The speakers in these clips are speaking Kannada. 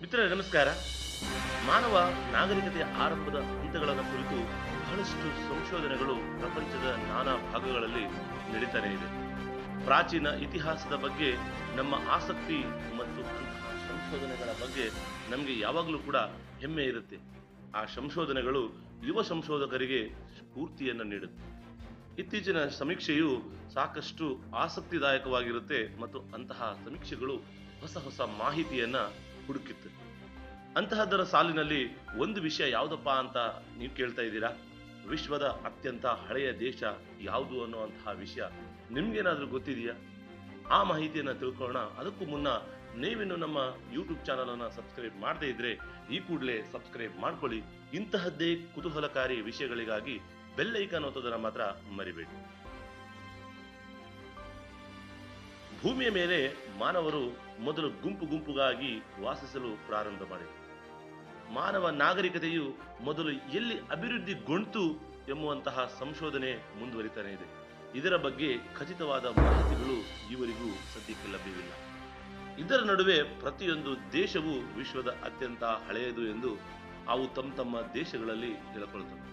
ಮಿತ್ರರೇ, ನಮಸ್ಕಾರ. ಮಾನವ ನಾಗರಿಕತೆಯ ಆರಂಭದ ಹಂತಗಳನ್ನು ಕುರಿತು ಬಹಳಷ್ಟು ಸಂಶೋಧನೆಗಳು ಪ್ರಪಂಚದ ನಾನಾ ಭಾಗಗಳಲ್ಲಿ ನಡೀತಾನೆ ಇದೆ. ಪ್ರಾಚೀನ ಇತಿಹಾಸದ ಬಗ್ಗೆ, ನಮ್ಮ ಆಸಕ್ತಿ ಮತ್ತು ಸಂಶೋಧನೆಗಳ ಬಗ್ಗೆ ನಮಗೆ ಯಾವಾಗಲೂ ಕೂಡ ಹೆಮ್ಮೆ ಇರುತ್ತೆ. ಆ ಸಂಶೋಧನೆಗಳು ಯುವ ಸಂಶೋಧಕರಿಗೆ ಸ್ಫೂರ್ತಿಯನ್ನು ನೀಡುತ್ತೆ. ಇತ್ತೀಚಿನ ಸಮೀಕ್ಷೆಯು ಸಾಕಷ್ಟು ಆಸಕ್ತಿದಾಯಕವಾಗಿರುತ್ತೆ ಮತ್ತು ಅಂತಹ ಸಮೀಕ್ಷೆಗಳು ಹೊಸ ಹೊಸ ಮಾಹಿತಿಯನ್ನ ಹುಡುಕಿತ್ತು. ಅಂತಹದ್ದರ ಸಾಲಿನಲ್ಲಿ ಒಂದು ವಿಷಯ ಯಾವುದಪ್ಪ ಅಂತ ನೀವು ಕೇಳ್ತಾ ಇದ್ದೀರಾ? ವಿಶ್ವದ ಅತ್ಯಂತ ಹಳೆಯ ದೇಶ ಯಾವುದು ಅನ್ನುವಂತಹ ವಿಷಯ ನಿಮ್ಗೇನಾದ್ರೂ ಗೊತ್ತಿದೆಯಾ? ಆ ಮಾಹಿತಿಯನ್ನು ತಿಳ್ಕೊಳ್ಳೋಣ. ಅದಕ್ಕೂ ಮುನ್ನ ನೀವಿನ್ನು ನಮ್ಮ ಯೂಟ್ಯೂಬ್ ಚಾನಲ್ ಅನ್ನ ಸಬ್ಸ್ಕ್ರೈಬ್ ಮಾಡದೇ ಇದ್ರೆ ಈ ಕೂಡಲೇ ಸಬ್ಸ್ಕ್ರೈಬ್ ಮಾಡ್ಕೊಳ್ಳಿ. ಇಂತಹದ್ದೇ ಕುತೂಹಲಕಾರಿ ವಿಷಯಗಳಿಗಾಗಿ ಬೆಲ್ ಐಕಾನ್ ಮಾತ್ರ ಮರಿಬೇಡಿ. ಭೂಮಿಯ ಮೇಲೆ ಮಾನವರು ಮೊದಲು ಗುಂಪು ಗುಂಪುಗಾಗಿ ವಾಸಿಸಲು ಪ್ರಾರಂಭ ಮಾಡಿದರು. ಮಾನವ ನಾಗರಿಕತೆಯು ಮೊದಲು ಎಲ್ಲಿ ಅಭಿವೃದ್ಧಿಗೊಂಡಿತು ಎಂಬುವಂತಹ ಸಂಶೋಧನೆ ಮುಂದುವರಿತಾನೆ ಇದೆ. ಇದರ ಬಗ್ಗೆ ಖಚಿತವಾದ ಮಾಹಿತಿಗಳು ಇವರಿಗೂ ಸದ್ಯಕ್ಕೆ ಲಭ್ಯವಿಲ್ಲ. ಇದರ ನಡುವೆ ಪ್ರತಿಯೊಂದು ದೇಶವು ವಿಶ್ವದ ಅತ್ಯಂತ ಹಳೆಯದು ಎಂದು ಅವು ತಮ್ಮ ತಮ್ಮ ದೇಶಗಳಲ್ಲಿ ಹೇಳ್ಕೊಳ್ತವೆ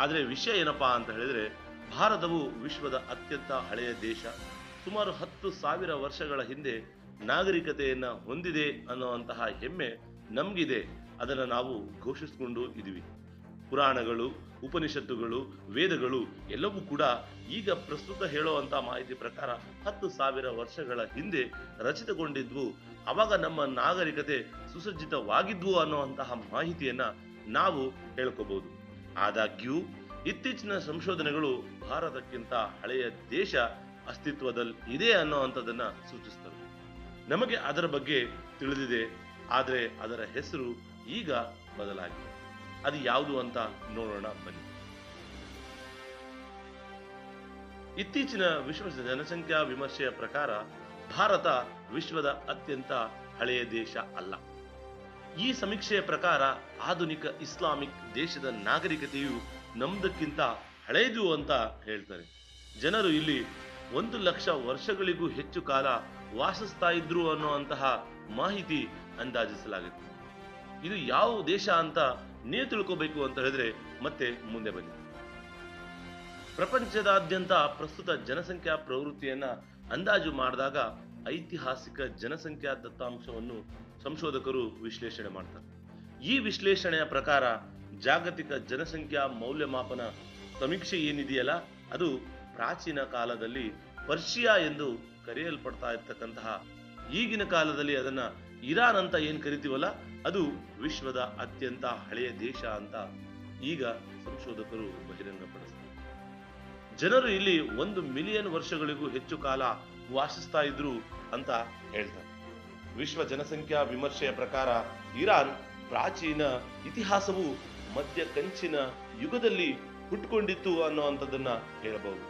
ಆದರೆ ವಿಷಯ ಏನಪ್ಪಾ ಅಂತ ಹೇಳಿದ್ರೆ, ಭಾರತವು ವಿಶ್ವದ ಅತ್ಯಂತ ಹಳೆಯ ದೇಶ. ಸುಮಾರು ಹತ್ತು ಸಾವಿರ ವರ್ಷಗಳ ಹಿಂದೆ ನಾಗರಿಕತೆಯನ್ನು ಹೊಂದಿದೆ ಅನ್ನುವಂತಹ ಹೆಮ್ಮೆ ನಮ್ಗಿದೆ. ಅದನ್ನು ನಾವು ಘೋಷಿಸಿಕೊಂಡು ಇದೀವಿ ಪುರಾಣಗಳು, ಉಪನಿಷತ್ತುಗಳು, ವೇದಗಳು ಎಲ್ಲವೂ ಕೂಡ ಈಗ ಪ್ರಸ್ತುತ ಹೇಳುವಂತಹ ಮಾಹಿತಿ ಪ್ರಕಾರ ಹತ್ತು ಸಾವಿರ ವರ್ಷಗಳ ಹಿಂದೆ ರಚಿತಗೊಂಡಿದ್ವು. ಅವಾಗ ನಮ್ಮ ನಾಗರಿಕತೆ ಸುಸಜ್ಜಿತವಾಗಿದ್ವು ಅನ್ನುವಂತಹ ಮಾಹಿತಿಯನ್ನ ನಾವು ಹೇಳ್ಕೋಬಹುದು ಆದಾಗ್ಯೂ ಇತ್ತೀಚಿನ ಸಂಶೋಧನೆಗಳು ಭಾರತಕ್ಕಿಂತ ಹಳೆಯ ದೇಶ ಅಸ್ತಿತ್ವದಲ್ಲಿ ಇದೆ ಅನ್ನೋವಂಥದ್ದನ್ನ ಸೂಚಿಸ್ತವೆ. ನಮಗೆ ಅದರ ಬಗ್ಗೆ ತಿಳಿದಿದೆ, ಆದರೆ ಅದರ ಹೆಸರು ಈಗ ಬದಲಾಗಿದೆ. ಅದು ಯಾವುದು ಅಂತ ನೋಡೋಣ, ಬನ್ನಿ. ಇತ್ತೀಚಿನ ವಿಶ್ವ ಜನಸಂಖ್ಯಾ ವಿಮರ್ಶೆಯ ಪ್ರಕಾರ, ಭಾರತ ವಿಶ್ವದ ಅತ್ಯಂತ ಹಳೆಯ ದೇಶ ಅಲ್ಲ. ಈ ಸಮೀಕ್ಷೆಯ ಪ್ರಕಾರ, ಆಧುನಿಕ ಇಸ್ಲಾಮಿಕ್ ದೇಶದ ನಾಗರಿಕತೆಯು ನಮ್ದಕ್ಕಿಂತ ಹಳೆಯದು ಅಂತ ಹೇಳ್ತಾರೆ. ಜನರು ಇಲ್ಲಿ ಒಂದು ಲಕ್ಷ ವರ್ಷಗಳಿಗೂ ಹೆಚ್ಚು ಕಾಲ ವಾಸಿಸ್ತಾ ಇದ್ರು ಅನ್ನುವಂತಹ ಮಾಹಿತಿ ಅಂದಾಜಿಸಲಾಗುತ್ತೆ. ಇದು ಯಾವ ದೇಶ ಅಂತ ನೀವು ತಿಳ್ಕೋಬೇಕು ಅಂತ ಹೇಳಿದ್ರೆ ಮತ್ತೆ ಮುಂದೆ ಬನ್ನಿ. ಪ್ರಪಂಚದಾದ್ಯಂತ ಪ್ರಸ್ತುತ ಜನಸಂಖ್ಯಾ ಪ್ರವೃತ್ತಿಯನ್ನ ಅಂದಾಜು ಮಾಡಿದಾಗ ಐತಿಹಾಸಿಕ ಜನಸಂಖ್ಯಾ ದತ್ತಾಂಶವನ್ನು ಸಂಶೋಧಕರು ವಿಶ್ಲೇಷಣೆ ಮಾಡ್ತಾರೆ. ಈ ವಿಶ್ಲೇಷಣೆಯ ಪ್ರಕಾರ ಜಾಗತಿಕ ಜನಸಂಖ್ಯಾ ಮೌಲ್ಯಮಾಪನ ಸಮೀಕ್ಷೆ ಏನಿದೆಯಲ್ಲ, ಅದು ಪ್ರಾಚೀನ ಕಾಲದಲ್ಲಿ ಪರ್ಷಿಯಾ ಎಂದು ಕರೆಯಲ್ಪಡ್ತಾ ಇರ್ತಕ್ಕಂತಹ ಈಗಿನ ಕಾಲದಲ್ಲಿ ಅದನ್ನ ಇರಾನ್ ಅಂತ ಏನ್ ಕರಿತೀವಲ್ಲ ಅದು ವಿಶ್ವದ ಅತ್ಯಂತ ಹಳೆಯ ದೇಶ ಅಂತ ಈಗ ಸಂಶೋಧಕರು ಬಹಿರಂಗಪಡಿಸ್ತಾರೆ. ಜನರು ಇಲ್ಲಿ ಒಂದು ಮಿಲಿಯನ್ ವರ್ಷಗಳಿಗೂ ಹೆಚ್ಚು ಕಾಲ ವಾಸಿಸ್ತಾ ಇದ್ರು ಅಂತ ಹೇಳ್ತಾರೆ. ವಿಶ್ವ ಜನಸಂಖ್ಯಾ ವಿಮರ್ಶೆಯ ಪ್ರಕಾರ ಇರಾನ್ ಪ್ರಾಚೀನ ಇತಿಹಾಸವು ಮಧ್ಯ ಕಂಚಿನ ಯುಗದಲ್ಲಿ ಹುಟ್ಟುಕೊಂಡಿತ್ತು ಅನ್ನುವಂಥದ್ದನ್ನ ಹೇಳಬಹುದು.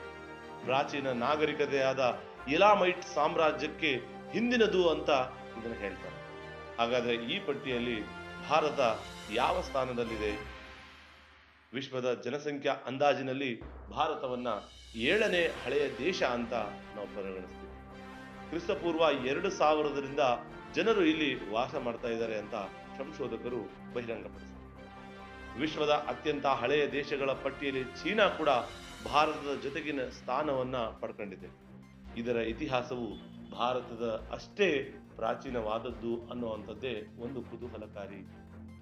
ಪ್ರಾಚೀನ ನಾಗರಿಕತೆಯಾದ ಇಲಾಮೈಟ್ ಸಾಮ್ರಾಜ್ಯಕ್ಕೆ ಹಿಂದಿನದು ಅಂತ ಇದನ್ನು ಹೇಳ್ತಾರೆ. ಹಾಗಾದ್ರೆ ಈ ಪಟ್ಟಿಯಲ್ಲಿ ಭಾರತ ಯಾವ ಸ್ಥಾನದಲ್ಲಿದೆ? ವಿಶ್ವದ ಜನಸಂಖ್ಯಾ ಅಂದಾಜಿನಲ್ಲಿ ಭಾರತವನ್ನು ಏಳನೇ ಹಳೆಯ ದೇಶ ಅಂತ ನಾವು ಪರಿಗಣಿಸ್ತೀವಿ. ಕ್ರಿಸ್ತಪೂರ್ವ ಎರಡು ಸಾವಿರದರಿಂದ ಜನರು ಇಲ್ಲಿ ವಾಸ ಮಾಡ್ತಾ ಇದ್ದಾರೆ ಅಂತ ಸಂಶೋಧಕರು ಬಹಿರಂಗಪಡಿಸಿದ್ದಾರೆ ವಿಶ್ವದ ಅತ್ಯಂತ ಹಳೆಯ ದೇಶಗಳ ಪಟ್ಟಿಯಲ್ಲಿ ಚೀನಾ ಕೂಡ ಭಾರತದ ಜೊತೆಗಿನ ಸ್ಥಾನವನ್ನ ಪಡ್ಕೊಂಡಿದೆ. ಇದರ ಇತಿಹಾಸವು ಭಾರತದ ಅಷ್ಟೇ ಪ್ರಾಚೀನವಾದದ್ದು ಅನ್ನುವಂಥದ್ದೇ ಒಂದು ಕುತೂಹಲಕಾರಿ.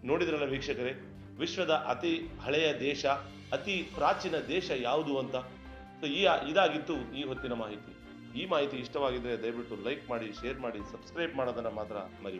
ನೋಡಿದ್ರಲ್ಲ ವೀಕ್ಷಕರೇ, ವಿಶ್ವದ ಅತಿ ಹಳೆಯ ದೇಶ, ಅತಿ ಪ್ರಾಚೀನ ದೇಶ ಯಾವುದು ಅಂತ? ಈ ಇದಾಗಿತ್ತು ಈ ಹೊತ್ತಿನ ಮಾಹಿತಿ. ಈ ಮಾಹಿತಿ ಇಷ್ಟವಾಗಿದ್ರೆ ದಯವಿಟ್ಟು ಲೈಕ್ ಮಾಡಿ ಶೇರ್ ಮಾಡಿ ಸಬ್ಸ್ಕ್ರೈಬ್ ಮಾಡೋದನ್ನ ಮಾತ್ರ ಮರಿ